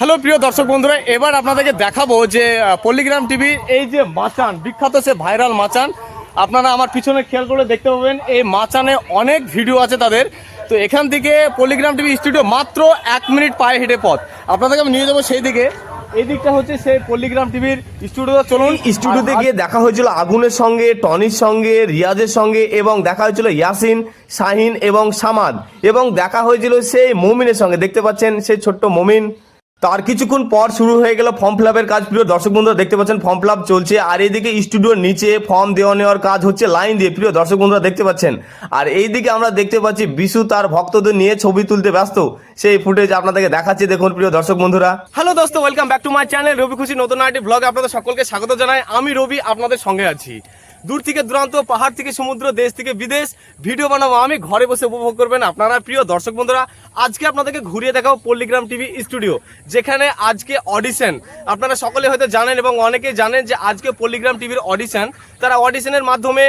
Hello, প্রিয় দর্শক বন্ধুরা, এবার আপনাদেরকে দেখাবো যে পল্লিগ্রাম টিভি এই যে মাচান, বিখ্যাত সে ভাইরাল মাচান, আপনারা আমার পিছনে খেয়াল করে দেখতে পাবেন, এই মাচানে অনেক ভিডিও আছে তাদের। তো এখান থেকে পল্লিগ্রাম টিভি স্টুডিও মাত্র এক মিনিট পায়ে হেঁটে পথ। আপনাদেরকে আমি নিয়ে যাব সেই দিকে। এই দিকটা হচ্ছে সেই পল্লিগ্রাম টিভির স্টুডিও চলুন। স্টুডিওতে গিয়ে দেখা হয়েছিল আগুনের সঙ্গে, টনির সঙ্গে, রিয়াজের সঙ্গে, এবং দেখা হয়েছিল ইয়াসিন, শাহিন এবং সামাদ। এবং দেখা হয়েছিল সেই মমিনের সঙ্গে। দেখতে পাচ্ছেন সেই ছোট্ট মমিন। তার কিছুক্ষণ পর শুরু হয়ে গেল ফর্ম ফিল আপের কাজ। প্রিয় দর্শক বন্ধুরা, দেখতে পাচ্ছেন ফর্ম ফিল আপ চলছে। আর এইদিকে স্টুডিওর নিচে ফর্ম দেওয়া নেওয়ার কাজ হচ্ছে, লাইন দিয়ে। প্রিয় দর্শক বন্ধুরা, দেখতে পাচ্ছেন? আর এইদিকে আমরা দেখতে পাচ্ছি বিশু তার ভক্তদের নিয়ে ছবি তুলতে ব্যস্ত। সেই ফুটেজ আপনাদেরকে দেখাচ্ছি। দেখুন, প্রিয় দর্শক বন্ধুরা। হ্যালো দোস্ত welcome back to my channel Rabi খুশি নতুন আরেকটি ব্লগে আপনাদের সকলকে স্বাগত জানাই। আমি রবি, আপনাদের সঙ্গে আছি। দূর থেকে দূরান্ত, পাহাড় থেকে সমুদ্র, দেশ থেকে বিদেশ, ভিডিও বানাবো আমি, ঘরে বসে উপভোগ করবেন আপনারা প্রিয় দর্শক বন্ধুরা। আজকে আপনাদেরকে ঘুরিয়ে দেখাবো পল্লিগ্রাম টিভি স্টুডিও যেখানে আজকে অডিশন আপনারা সকলে হয়তো জানেন এবং অনেকেই জানেন যে আজকে পল্লিগ্রাম টিভির অডিশন তারা অডিশনের মাধ্যমে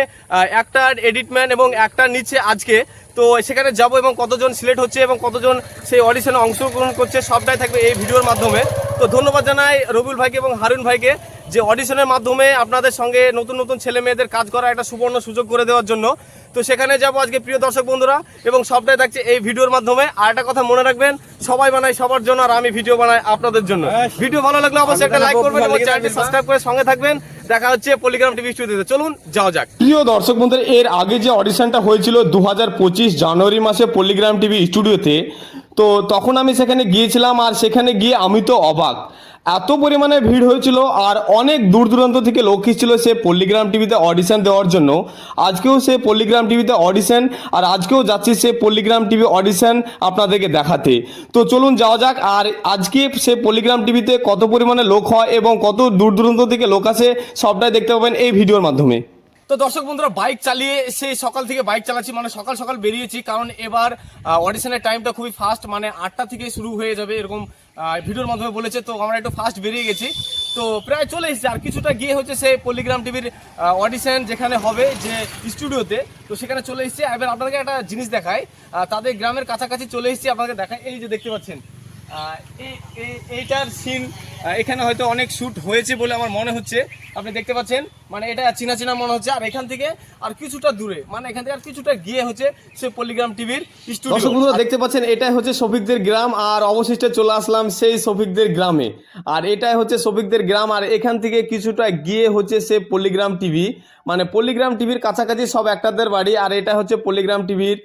একটা এডিটম্যান এবং একটা নিচ্ছে আজকে। তো সেখানে যাব এবং কতজন সিলেক্ট হচ্ছে এবং কতজন সেই অডিশনে অংশগ্রহণ করছে, সবটাই থাকবে এই ভিডিওর মাধ্যমে। তো ধন্যবাদ জানাই রবিউল ভাইকে এবং হারুন ভাইকে যে অডিশনের মাধ্যমে আপনাদের সঙ্গে নতুন নতুন ছেলে মেয়েদের কাজ করার একটা সুবর্ণ সুযোগ করে দেওয়ার জন্য। তো সেখানে যাব আজকে প্রিয় দর্শক বন্ধুরা এবং সবটাই থাকছে এই ভিডিওর মাধ্যমে। আর একটা কথা মনে রাখবেন সবাই বানাই সবার জন্য আর আমি ভিডিও বানাই আপনাদের জন্য। ভিডিও ভালো লাগলে অবশ্যই একটা লাইক করবেন এবং চ্যানেলটি সাবস্ক্রাইব করে সঙ্গে থাকবেন। দেখা হচ্ছে পলিগ্রাম টিভি স্টুডিওতে চলুন যাওয়া যাক। প্রিয় দর্শক বন্ধুরা এর আগে যে অডিশনটা হয়েছিল দু হাজার পঁচিশ জানুয়ারি মাসে পল্লিগ্রাম টিভি স্টুডিওতে তো তখন আমি সেখানে গিয়েছিলাম আর সেখানে গিয়ে আমি তো অবাক। এত পরিমাণে ভিড় হয়েছিল আর অনেক দূর দূরান্ত থেকে লোক এসেছিল সে পল্লিগ্রাম টিভিতে অডিশন দেওয়ার জন্য। আজকেও সে পল্লিগ্রাম টিভিতে অডিশন আর আজকেও যাচ্ছি সে পল্লিগ্রাম টিভি অডিশন আপনাদেরকে দেখাতে। তো চলুন যাওয়া যাক আর আজকে সে পল্লিগ্রাম টিভিতে কত পরিমাণে লোক হয় এবং কত দূর দূরান্ত থেকে লোক আসে সবটাই দেখতে পাবেন এই ভিডিওর মাধ্যমে। তো দর্শক বন্ধুরা বাইক চালিয়ে সেই সকাল থেকে বাইক চালাচ্ছি মানে সকাল সকাল বেরিয়েছি, কারণ এবার অডিশনের টাইমটা খুবই ফাস্ট মানে আটটা থেকে শুরু হয়ে যাবে, এরকম ভিডিওর মাধ্যমে বলেছে, তো আমরা একটু ফাস্ট বেরিয়ে গেছি। তো প্রায় চলে এসেছি, আর কিছুটা গিয়ে হচ্ছে সেই পল্লিগ্রাম টিভির অডিশন যেখানে হবে যে স্টুডিওতে তো সেখানে চলে এসেছি। এবার আপনাদেরকে একটা জিনিস দেখায় তাদের গ্রামের কাছাকাছি চলে এসেছি আপনাদের দেখাই। এই যে দেখতে পাচ্ছেন এইটার সিন এখানে হয়তো অনেক শ্যুট হয়েছে বলে আমার মনে হচ্ছে। আপনি দেখতে পাচ্ছেন? মানে এটা চিনা চিনা মনে হচ্ছে। আর এখান থেকে আর কিছুটা দূরে মানে এখান থেকে আর কিছুটা গিয়ে হচ্ছে সে পল্লিগ্রাম টিভির স্টুডিও দেখতে পাচ্ছেন, এটাই হচ্ছে শফিকদের গ্রাম, আর অবশিষ্টে চলে আসলাম সেই শফিকদের গ্রামে। আর এটাই হচ্ছে শফিকদের গ্রাম, আর এখান থেকে কিছুটা গিয়ে হচ্ছে সে পল্লিগ্রাম টিভি মানে পল্লিগ্রাম টিভির কাছাকাছি সব একটাদের বাড়ি, আর এটা হচ্ছে পল্লিগ্রাম টিভির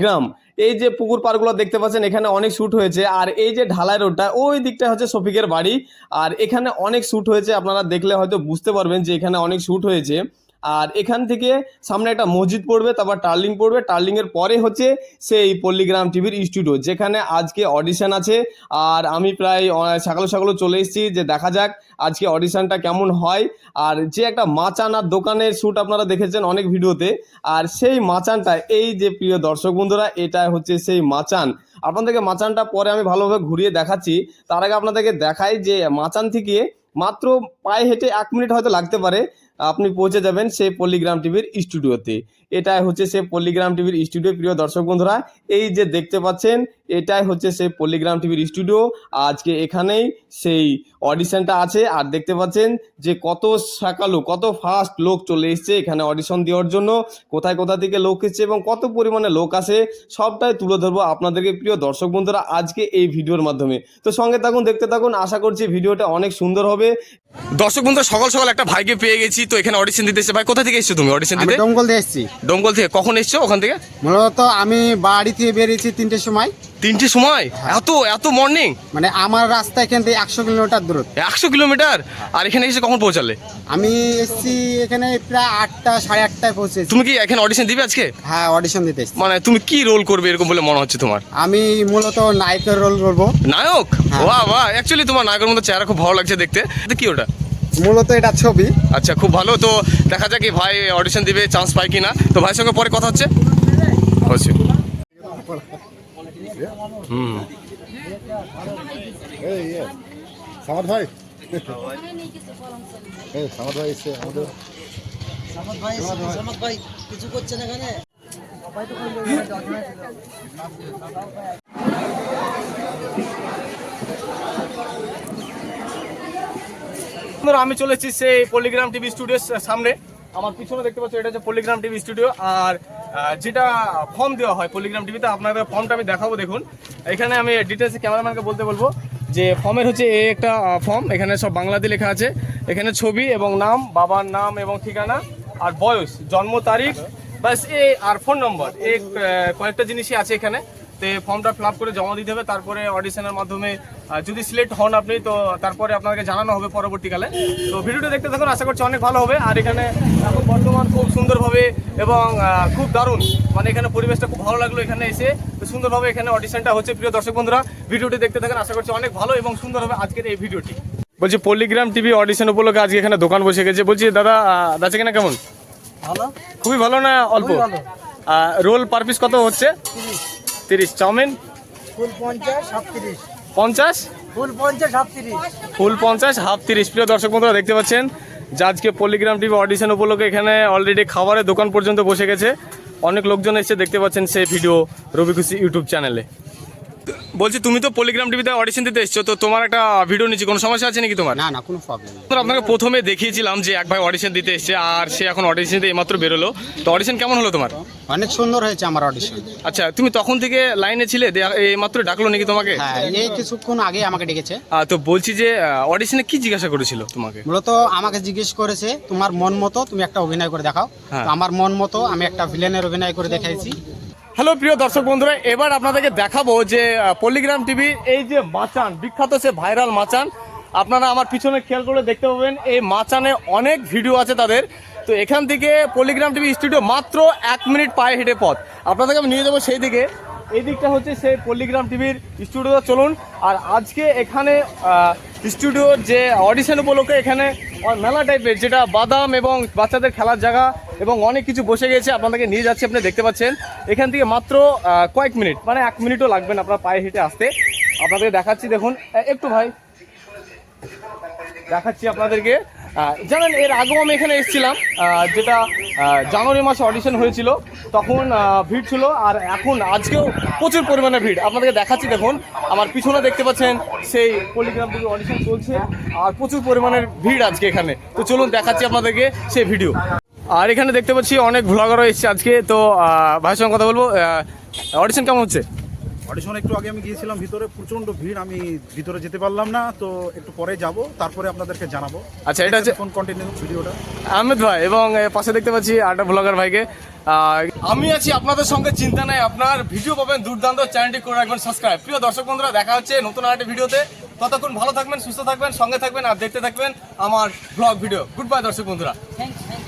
গ্রাম। এই যে পুকুর পাড়গুলো দেখতে পাচ্ছেন, এখানে অনেক শ্যুট হয়েছে। আর এই যে ঢালাই রোডটা ওই দিকটা হচ্ছে শফিকের বাড়ি। আর এখানে অনেক শ্যুট হয়েছে, আপনারা দেখলে হয়তো বুঝতে পারবেন যে এখানে অনেক শ্যুট হয়েছে। আর এখান থেকে সামনে একটা মসজিদ পড়বে, তারপর টার্লিং পড়বে। টার্লিং এর পরে হচ্ছে সেই পল্লিগ্রাম টিভির স্টুডিও যেখানে আজকে অডিশন আছে। আর আমি প্রায় সকাল সকালে চলে এসেছি যে দেখা যাক আজকে অডিশনটা কেমন হয়। আর যে একটা মাচান আর দোকানের শ্যুট আপনারা দেখেছেন অনেক ভিডিওতে। আর সেই মাচানটা, এই যে প্রিয় দর্শক বন্ধুরা, এটা হচ্ছে সেই মাচান। আপনাদেরকে মাচানটা পরে আমি ভালোভাবে ঘুরিয়ে দেখাচ্ছি। তার আগে আপনাদেরকে দেখাই যে মাচান থেকে মাত্র পায়ে হেঁটে এক মিনিট হয়তো লাগতে পারে। আপনি পৌঁছে যাবেন সেই পলিগ্রাম টিভির স্টুডিওতে এটাই হচ্ছে সেই পল্লিগ্রাম টিভির স্টুডিও প্রিয় দর্শক বন্ধুরা। এই যে দেখতে পাচ্ছেন এটাই হচ্ছে সেই পল্লিগ্রাম টিভির স্টুডিও আজকে এখানেই সেই অডিশনটা আছে। আর দেখতে পাচ্ছেন যে কত সকালু কত ফাস্ট লোক চলে এসছে এখানে অডিশন দেওয়ার জন্য। কোথায় কোথা থেকে লোক এসছে এবং কত পরিমাণে লোক আসে সবটাই তুলে ধরবো আপনাদেরকে প্রিয় দর্শক বন্ধুরা আজকে এই ভিডিওর মাধ্যমে। তো সঙ্গে থাকুন দেখতে থাকুন। আশা করছি ভিডিওটা অনেক সুন্দর হবে। দর্শক বন্ধুরা সকাল সকাল একটা ভাইকে পেয়ে গেছি। তো এখানে অডিশন দিতে এসেছে। ভাই কোথা থেকে এসেছ তুমি অডিশন আমি দিতে দমকল দিয়ে এসেছি। ডোমকল থেকে কখন এসছো ওখান থেকে? মূলত আমি বাড়ি থেকে বেরিয়েছি তিনটের সময়। তিনটে সময়? এত এত মর্নিং মানে আমার রাস্তা এখান থেকে একশো কিলোমিটার দূরত্ব একশো কিলোমিটার? আর এখানে এসে কখন পৌঁছালে? আমি এসেছি এখানে প্রায় আটটা সাড়ে আটটায় পৌঁছেছি। তুমি কি এখানে অডিশন দিবে আজকে? হ্যাঁ অডিশন দিতে এসেছি। মানে তুমি কি রোল করবে এরকম বলে মনে হচ্ছে তোমার? আমি মূলত নায়কের রোল করব। নায়ক? হ্যাঁ। বাহ বাহ। অ্যাকচুয়ালি তোমার নায়কের মতো চেহারা খুব ভালো লাগছে দেখতে। কি ওটা? মূলত এটা ছবি। আচ্ছা খুব ভালো। তো দেখা যাক এই ভাই অডিশন দিবে চান্স পায় কিনা। তো ভাইয়ের সঙ্গে পরে কথা হচ্ছে? হচ্ছে। হুম। সামাদ ভাই। এই সামাদ ভাই আমাদের। সামক ভাই কিছু করছেন এখানে? বন্ধুরা আমি চলে এসেছি সেই পলিগ্রাম টিভি স্টুডিওর সামনে। আমার পিছনে দেখতে পাচ্ছ এটা হচ্ছে পলিগ্রাম টিভি স্টুডিও আর যেটা ফর্ম দেওয়া হয় পলিগ্রাম টিভিতে আপনাদের ফর্মটা আমি দেখাবো দেখুন। এখানে আমি ডিটেলসে ক্যামেরাম্যানকে বলতে বলব যে ফর্মের হচ্ছে এই একটা ফর্ম এখানে সব বাংলাতে লেখা আছে। এখানে ছবি এবং নাম বাবার নাম এবং ঠিকানা আর বয়স জন্ম তারিখ বাস এ আর ফোন নম্বর আহ, কয়েকটা জিনিসই আছে এখানে। তো ফর্মটা ফিল করে জমা দিতে হবে তারপরে অডিশনের মাধ্যমে যদি সিলেক্ট হন আপনি তো তারপরে আপনাকে জানানো হবে পরবর্তীকালে। তো ভিডিওটা দেখতে থাকুন আশা করছি অনেক ভালো হবে। আর এখানে এখন বর্তমান খুব সুন্দরভাবে এবং খুব দারুণ মানে এখানে পরিবেশটা খুব ভালো লাগল এখানে এসে। তো সুন্দরভাবে এখানে অডিশনটা হচ্ছে প্রিয় দর্শক বন্ধুরা ভিডিওটি দেখতে থাকুন আশা করছি অনেক ভালো এবং সুন্দর হবে আজকের এই ভিডিওটি। বলছি পল্লিগ্রাম টিভি অডিশন উপলক্ষে আজকে এখানে দোকান বসে গেছে। বলছি দাদা দাঁচে কিনা কেমন? ভালো। খুবই ভালো না অল্প? রোল পার পিস কত হচ্ছে? তিরিশ চাউমিন? ফুল পঞ্চাশ হাফ তিরিশ পঞ্চাশ? ফুল পঞ্চাশ হাফ তিরিশ ফুল পঞ্চাশ হাফ তিরিশ প্রিয় দর্শক বন্ধুরা দেখতে পাচ্ছেন যে আজকে পল্লিগ্রাম টিভি অডিশন উপলক্ষে এখানে অলরেডি খাবারের দোকান পর্যন্ত বসে গেছে। অনেক লোকজন এসে দেখতে পাচ্ছেন সেই ভিডিও রবি খুশি ইউটিউব চ্যানেলে বলছি তুমি তো পলিগ্রাম টিভিতে অডিশন দিতে এসছো তো তোমার একটা ভিডিও নিচ্ছি। কোনো সমস্যা আছে নাকি তোমার? না না কোনো প্রবলেম নেই। আপনাকে প্রথমে দেখিয়েছিলাম যে এক ভাই অডিশন দিতে এসছে আর সে এখন অডিশন দিতে এইমাত্র বেরোলো। তো অডিশন কেমন হলো তোমার? অনেক সুন্দর হয়েছে আমার অডিশন আচ্ছা তুমি তখন থেকে লাইনে ছিলে এইমাত্র ডাকলো নাকি তোমাকে? হ্যাঁ এই কিছুক্ষণ আগে আমাকে ডেকেছে। তো বলছি যে অডিশনে কি জিজ্ঞাসা করেছিল তোমাকে? মূলত আমাকে জিজ্ঞেস করেছে তোমার মন মতো তুমি একটা অভিনয় করে দেখাও। হ্যাঁ। তো আমার মন মতো আমি একটা ভিলেনের অভিনয় করে দেখাইছি। হ্যালো, প্রিয় দর্শক বন্ধুরা, এবার আপনাদেরকে দেখাবো যে পল্লিগ্রাম টিভি এই যে মাচান, বিখ্যাত সে ভাইরাল মাচান, আপনারা আমার পিছনে খেয়াল করে দেখতে পাবেন, এই মাচানে অনেক ভিডিও আছে তাদের। তো এখান থেকে পল্লিগ্রাম টিভি স্টুডিও মাত্র এক মিনিট পায়ে হেঁটে পথ। আপনাদেরকে আমি নিয়ে যাব সেই দিকে এই দিকটা হচ্ছে সেই পল্লিগ্রাম টিভির স্টুডিও চলুন, আর আজকে এখানে স্টুডিওর যে অডিশন উপলক্ষে এখানে মেলা টাইপের যেটা বাদাম এবং বাচ্চাদের খেলার জায়গা এবং অনেক কিছু বসে গেছে, আপনাদেরকে নিয়ে যাচ্ছি, আপনি দেখতে পাচ্ছেন। এখান থেকে মাত্র কয়েক মিনিট মানে এক মিনিটও লাগবে না আপনার পায়ে হেঁটে আসতে। আপনাদের দেখাচ্ছি, দেখুন। একটু ভাই, দেখাচ্ছি আপনাদেরকে। জানেন, এর আগেও আমি এখানে এসেছিলাম যেটা জানুয়ারি মাসে অডিশন হয়েছিল। তখন ভিড় ছিল, আর এখন আজকেও প্রচুর পরিমাণে ভিড়। আপনাদেরকে দেখাচ্ছি, দেখুন, আমার পিছনে দেখতে পাচ্ছেন, সেই পলিগ্রাম থেকে অডিশন চলছে, আর প্রচুর পরিমাণের ভিড় আজকে এখানে। তো চলুন, দেখাচ্ছি আপনাদেরকে সেই ভিডিও আর এখানে দেখতে পাচ্ছি অনেক ভ্লগারও এসছে আজকে। তো ভাইয়ের সঙ্গে কথা বলব। অডিশন কেমন হচ্ছে? অডিশন একটু আগে আমি গিয়েছিলাম ভিতরে প্রচণ্ড ভিড় আমি ভিতরে যেতে পারলাম না তো একটু পরে যাব তারপরে আপনাদেরকে জানাব। আচ্ছা, এটা হচ্ছে- কোন কন্টিনিউ ভিডিওটা। আহমেদ ভাই এবং পাশে দেখতে পাচ্ছি আরেকটা ব্লগার ভাইকে। আমি আছি আপনাদের সঙ্গে চিন্তা নাই আপনার। ভিডিও পাবেন দুর্দান্ত চ্যানেলটি করে রাখবেন সাবস্ক্রাইব প্রিয় দর্শক বন্ধুরা দেখা হচ্ছে নতুন আরেকটি ভিডিওতে। ততক্ষণ ভালো থাকবেন সুস্থ থাকবেন সঙ্গে থাকবেন আর দেখতে থাকবেন আমার ব্লগ ভিডিও গুড বাই দর্শক বন্ধুরা।